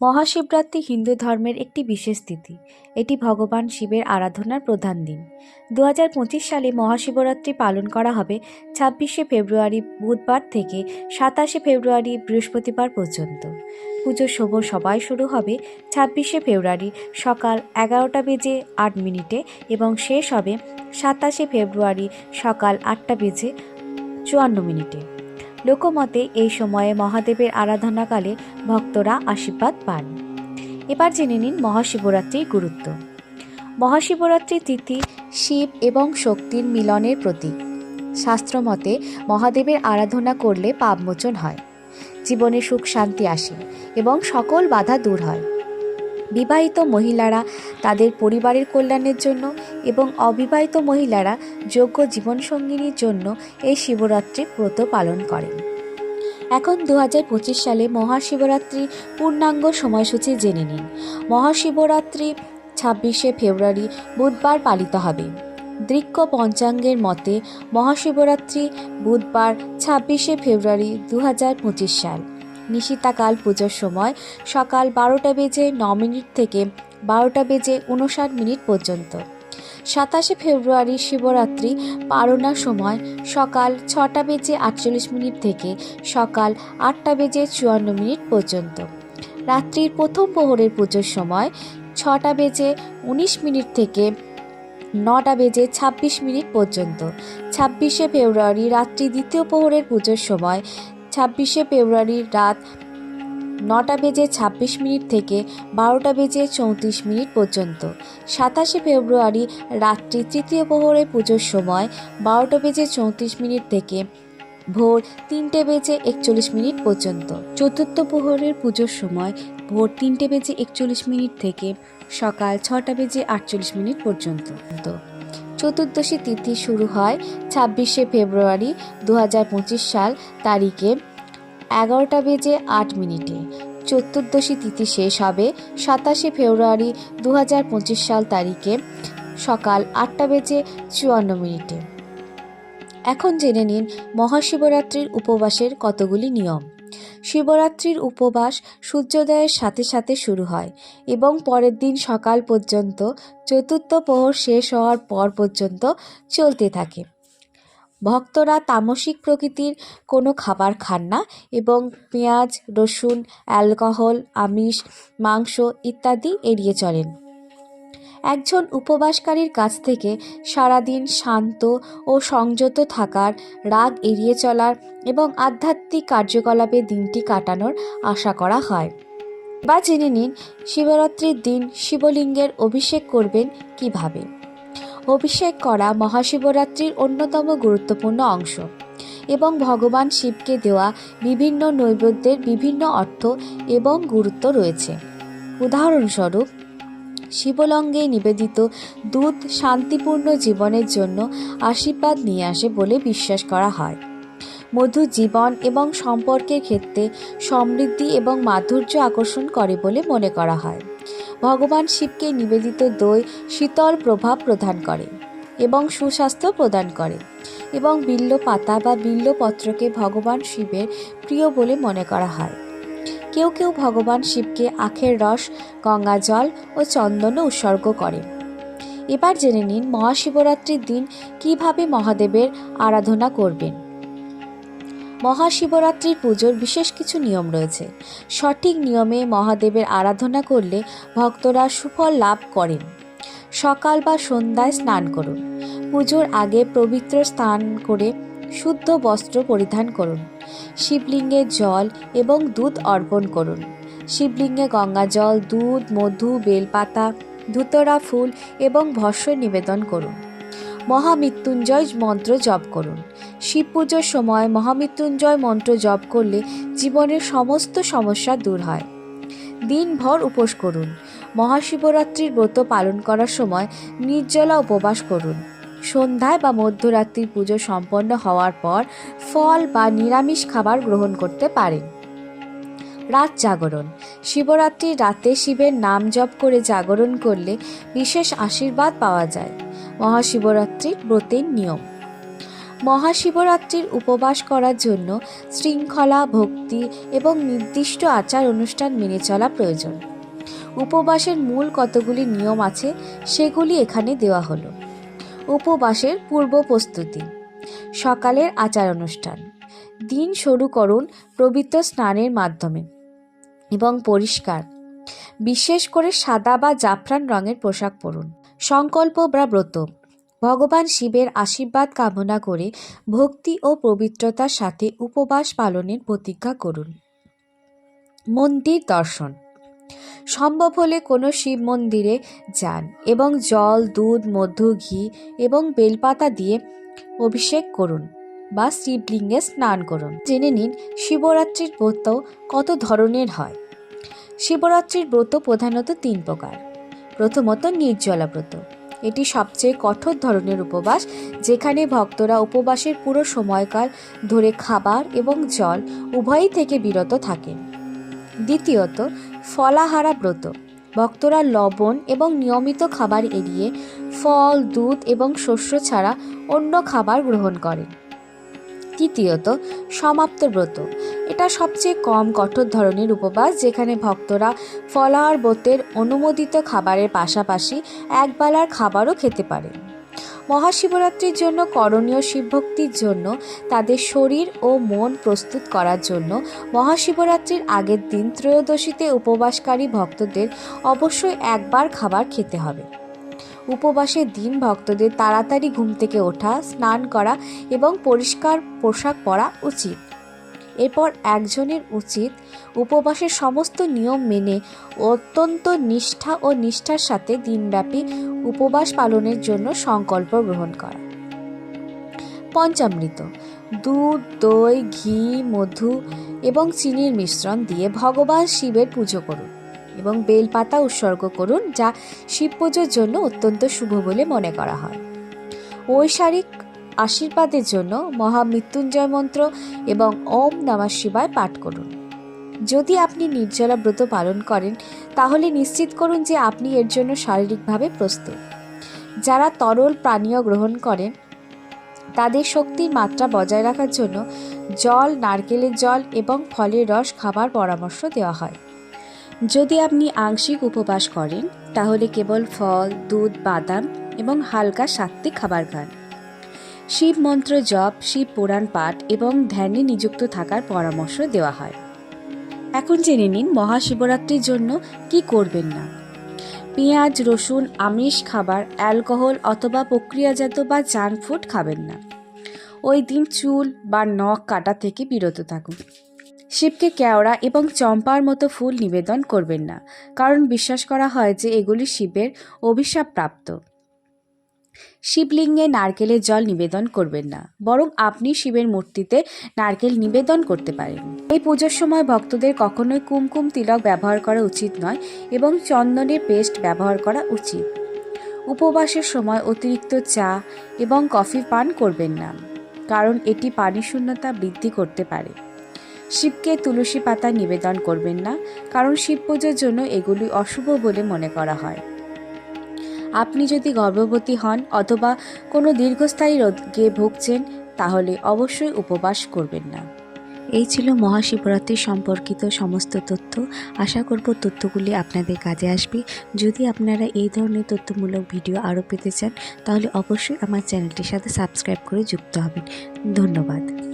মহাশিবরাত্রি হিন্দু ধর্মের একটি বিশেষ তিথি। এটি ভগবান শিবের আরাধনার প্রধান দিন। দু হাজার পঁচিশ সালে মহাশিবরাত্রি পালন করা হবে ছাব্বিশে ফেব্রুয়ারি বুধবার থেকে সাতাশে ফেব্রুয়ারি বৃহস্পতিবার পর্যন্ত। পুজোর শুভ সবাই শুরু হবে ছাব্বিশে ফেব্রুয়ারি সকাল এগারোটা বেজে আট মিনিটে এবং শেষ হবে সাতাশে ফেব্রুয়ারি সকাল আটটা বেজে চুয়ান্ন মিনিটে। লোকমতে এই সময়ে মহাদেবের আরাধনাকালে ভক্তরা আশীর্বাদ পান। এবার জেনে নিন মহাশিবরাত্রির গুরুত্ব। মহাশিবরাত্রি তিথি শিব এবং শক্তির মিলনের প্রতীক। শাস্ত্রমতে মহাদেবের আরাধনা করলে পাপমোচন হয়। জীবনে সুখ, শান্তি আসে এবং সকল বাধা দূর হয়। বিবাহিত মহিলারা তাদের পরিবারের কল্যাণের জন্য এবং অবিবাহিত মহিলারা যোগ্য জীবনসঙ্গিনীর জন্য এই শিবরাত্রি ব্রত পালন করেন। এখন দু পঁচিশ সালে মহাশিবরাত্রি পূর্ণাঙ্গ সময়সূচি জেনে নিন। মহাশিবরাত্রি ছাব্বিশে ফেব্রুয়ারি বুধবার পালিত হবে। দৃক্ষ পঞ্চাঙ্গের মতে মহাশিবরাত্রি বুধবার ছাব্বিশে ফেব্রুয়ারি দু সাল। নিশিতাকাল পুজোর সময় সকাল বারোটা বেজে ন মিনিট থেকে বারোটা বেজে উনষাট মিনিট পর্যন্ত। সাতাশে ফেব্রুয়ারি শিবরাত্রি পারণার সময় সকাল ছটা বেজে আটচল্লিশ মিনিট থেকে সকাল আটটা বেজে চুয়ান্ন মিনিট পর্যন্ত। রাত্রির প্রথম প্রহরের পুজোর সময় ছটা বেজে উনিশ মিনিট থেকে নটা বেজে ছাব্বিশ মিনিট পর্যন্ত। ছাব্বিশে ফেব্রুয়ারি রাত্রি দ্বিতীয় প্রহরের পুজোর সময় ছাব্বিশে ফেব্রুয়ারি রাত নটা বেজে ছাব্বিশ মিনিট থেকে বারোটা বেজে চৌত্রিশ মিনিট পর্যন্ত। সাতাশে ফেব্রুয়ারি রাত্রি তৃতীয় প্রহরে পুজোর সময় বারোটা বেজে চৌত্রিশ মিনিট থেকে ভোর তিনটে বেজে একচল্লিশ মিনিট পর্যন্ত। চতুর্থ প্রহরের পুজোর সময় ভোর তিনটে বেজে একচল্লিশ মিনিট থেকে সকাল ছটা বেজে আটচল্লিশ মিনিট পর্যন্ত। চতুর্দশী তিথি শুরু হয় ছাব্বিশে ফেব্রুয়ারি দু হাজার পঁচিশ সাল তারিখে। এগারোটা বেজে আট মিনিটে। চতুর্দশী তিথি শেষ হবে সাতাশে ফেব্রুয়ারি দু হাজার পঁচিশ সাল তারিখে সকাল আটটা বেজে চুয়ান্ন মিনিটে। এখন জেনে নিন মহাশিবরাত্রির উপবাসের কতগুলি নিয়ম। শিবরাত্রির উপবাস সূর্যোদয়ের সাথে সাথে শুরু হয় এবং পরের দিন সকাল পর্যন্ত চতুর্থ প্রহর শেষ হওয়ার পর পর্যন্ত চলতে থাকে। ভক্তরা তামসিক প্রকৃতির কোনো খাবার খান না এবং পেঁয়াজ, রসুন, অ্যালকোহল, আমিষ, মাংস ইত্যাদি এড়িয়ে চলেন। একজন উপবাসকারীর কাছ থেকে সারাদিন শান্ত ও সংযত থাকার, রাগ এড়িয়ে চলার এবং আধ্যাত্মিক কার্যকলাপে দিনটি কাটানোর আশা করা হয়। বা জেনে নিন, শিবরাত্রির দিন শিবলিঙ্গের অভিষেক করবেন কীভাবে। অভিষেক করা মহাশিবরাত্রির অন্যতম গুরুত্বপূর্ণ অংশ এবং ভগবান শিবকে দেওয়া বিভিন্ন নৈবেদ্যের বিভিন্ন অর্থ এবং গুরুত্ব রয়েছে। উদাহরণস্বরূপ, শিবলঙ্গে নিবেদিত দুধ শান্তিপূর্ণ জীবনের জন্য আশীর্বাদ নিয়ে আসে বলে বিশ্বাস করা হয়। মধু জীবন এবং সম্পর্কের ক্ষেত্রে সমৃদ্ধি এবং মাধুর্য আকর্ষণ করে বলে মনে করা হয়। ভগবান শিবকে নিবেদিত দই শীতল প্রভাব প্রদান করে এবং সুস্বাস্থ্য প্রদান করে এবং বিল্ল পাতা বা বিল্ল পত্রকে ভগবান শিবের প্রিয় বলে মনে করা হয়। কেউ কেউ ভগবান শিবকে আখের রস, গঙ্গা জল ও চন্দনও উৎসর্গ করে। এবার জেনে নিন মহাশিবরাত্রির দিন কীভাবে মহাদেবের আরাধনা করবেন। মহাশিবরাত্রির পুজোর বিশেষ কিছু নিয়ম রয়েছে। সঠিক নিয়মে মহাদেবের আরাধনা করলে ভক্তরা সুফল লাভ করেন। সকাল বা সন্ধ্যায় স্নান করুন। পুজোর আগে পবিত্র স্নান করে শুদ্ধ বস্ত্র পরিধান করুন। শিবলিঙ্গে জল এবং দুধ অর্পণ করুন। শিবলিঙ্গে গঙ্গা জল, দুধ, মধু, বেলপাতা, ধুতরা ফুল এবং ভস্য নিবেদন করুন। মহামৃত্যুঞ্জয় মন্ত্র জপ করুন। শিব পুজোর সময় মহামৃত্যুঞ্জয় মন্ত্র জপ করলে জীবনের সমস্ত সমস্যা দূর হয়। দিনভর উপোস করুন। মহাশিবরাত্রির ব্রত পালন করার সময় নির্জলা উপবাস করুন। সন্ধ্যায় বা মধ্যরাত্রির পুজো সম্পন্ন হওয়ার পর ফল বা নিরামিষ খাবার গ্রহণ করতে পারেন। রাত জাগরণ। শিবরাত্রির রাতে শিবের নাম জপ করে জাগরণ করলে বিশেষ আশীর্বাদ পাওয়া যায়। মহাশিবরাত্রির ব্রতের নিয়ম। মহাশিবরাত্রির উপবাস করার জন্য শৃঙ্খলা, ভক্তি এবং নির্দিষ্ট আচার অনুষ্ঠান মেনে চলা প্রয়োজন। উপবাসের মূল কতগুলি নিয়ম আছে সেগুলি এখানে দেওয়া হলো। উপবাসের পূর্ব প্রস্তুতি, সকালের আচার অনুষ্ঠান, দিন শুরু করুন পবিত্র স্নানের মাধ্যমে এবং পরিষ্কার। বিশেষ করে সাদা বা জাফরান রঙের পোশাক পরুন। সংকল্প বা ব্রত ভগবান শিবের আশীর্বাদ কামনা করে ভক্তি ও পবিত্রতার সাথে উপবাস পালনের প্রতিজ্ঞা করুন। মন্দির দর্শন। সম্ভব হলে কোনো শিব মন্দিরে যান এবং জল, দুধ, মধু, ঘি এবং বেলপাতা দিয়ে অভিষেক করুন বা শিবলিঙ্গে স্নান করুন। জেনে নিন শিবরাত্রির ব্রত কত ধরনের হয়। শিবরাত্রির ব্রত প্রধানত তিন প্রকার। প্রথমত নির্জলাব্রত। এটি সবচেয়ে কঠোর ধরনের উপবাস, যেখানে ভক্তরা উপবাসের পুরো সময়কাল ধরে খাবার এবং জল উভয়ই থেকে বিরত থাকেন। দ্বিতীয়ত ফলাহারা ব্রত ভক্তরা লবণ এবং নিয়মিত খাবার এড়িয়ে ফল, দুধ এবং শস্য ছাড়া অন্য খাবার গ্রহণ করেন। তৃতীয়ত, সমাপ্ত ব্রত। এটা সবচেয়ে কম কঠোর ধরনের উপবাস যেখানে ভক্তরা ফলাহার ব্রতের অনুমোদিত খাবারের পাশাপাশি একবেলার খাবারও খেতে পারে। মহাশিবরাত্রির জন্য, করণীয় শিবভক্তির জন্য, তাদের শরীর ও মন প্রস্তুত করার জন্য মহাশিবরাত্রির আগের দিন ত্রয়োদশীতে উপবাসকারী ভক্তদের অবশ্যই একবার খাবার খেতে হবে। উপবাসের দিন ভক্তদের তাড়াতাড়ি ঘুম থেকে ওঠা, স্নান করা এবং পরিষ্কার পোশাক পরা উচিত। এরপর একজনের উচিত উপবাসের সমস্ত নিয়ম মেনে অত্যন্ত নিষ্ঠা ও নিষ্ঠার সাথে দিনব্যাপী উপবাস পালনের জন্য সংকল্প গ্রহণ করা। পঞ্চামৃত দুধ, দই, ঘি, মধু এবং চিনির মিশ্রণ দিয়ে ভগবান শিবের পুজো করুন। এবং বেলপাতা উৎসর্গ করুন, যা শিব পুজোর জন্য অত্যন্ত শুভ বলে মনে করা হয়। ঐশারিক আশীর্বাদের জন্য মহামৃত্যুঞ্জয় মন্ত্র এবং ওম নমঃ শিবায় পাঠ করুন। যদি আপনি নির্জলা ব্রত পালন করেন, তাহলে নিশ্চিত করুন যে আপনি এর জন্য শারীরিকভাবে প্রস্তুত। যারা তরল পানীয় গ্রহণ করেন, তাদের শক্তির মাত্রা বজায় রাখার জন্য জল, নারকেলের জল এবং ফলের রস খাবার পরামর্শ দেওয়া হয়। যদি আপনি আংশিক উপবাস করেন, তাহলে কেবল ফল, দুধ, বাদাম এবং হালকা সাত্ত্বিক খাবার খান। শিব মন্ত্র জপ, শিব পুরাণ পাঠ এবং ধ্যানে নিযুক্ত থাকার পরামর্শ দেওয়া হয়। এখন জেনে নিন মহাশিবরাত্রির জন্য কি করবেন না। পেঁয়াজ, রসুন, আমিষ খাবার, অ্যালকোহল অথবা প্রক্রিয়াজাত বা জাঙ্ক ফুড খাবেন না। ওই দিন চুল বা নখ কাটা থেকে বিরত থাকুন। শিবকে কেওড়া এবং চম্পার মতো ফুল নিবেদন করবেন না, কারণ বিশ্বাস করা হয় যে এগুলি শিবের অভিশাপ প্রাপ্ত শিবলিঙ্গে নারকেলের জল নিবেদন করবেন না, বরং আপনি শিবের মূর্তিতে নারকেল নিবেদন করতে পারেন। এই পুজোর সময় ভক্তদের কখনোই কুমকুম তিলক ব্যবহার করা উচিত নয় এবং চন্দনের পেস্ট ব্যবহার করা উচিত। উপবাসের সময় অতিরিক্ত চা এবং কফি পান করবেন না, কারণ এটি পানি শূন্যতা বৃদ্ধি করতে পারে। শিবকে তুলসী পাতা নিবেদন করবেন না, কারণ শিব পুজোর জন্য এগুলি অশুভ বলে মনে করা হয়। আপনি যদি গর্ভবতী হন অথবা কোনো দীর্ঘস্থায়ী রোগে ভুগছেন, তাহলে অবশ্যই উপবাস করবেন না। এই ছিল মহাশিবরাত্রি সম্পর্কিত সমস্ত তথ্য। আশা করব তথ্যগুলি আপনাদের কাজে আসবে। যদি আপনারা এই ধরনের তথ্যমূলক ভিডিও আরও পেতে চান, তাহলে অবশ্যই আমার চ্যানেলটির সাথে সাবস্ক্রাইব করে যুক্ত হবেন। ধন্যবাদ।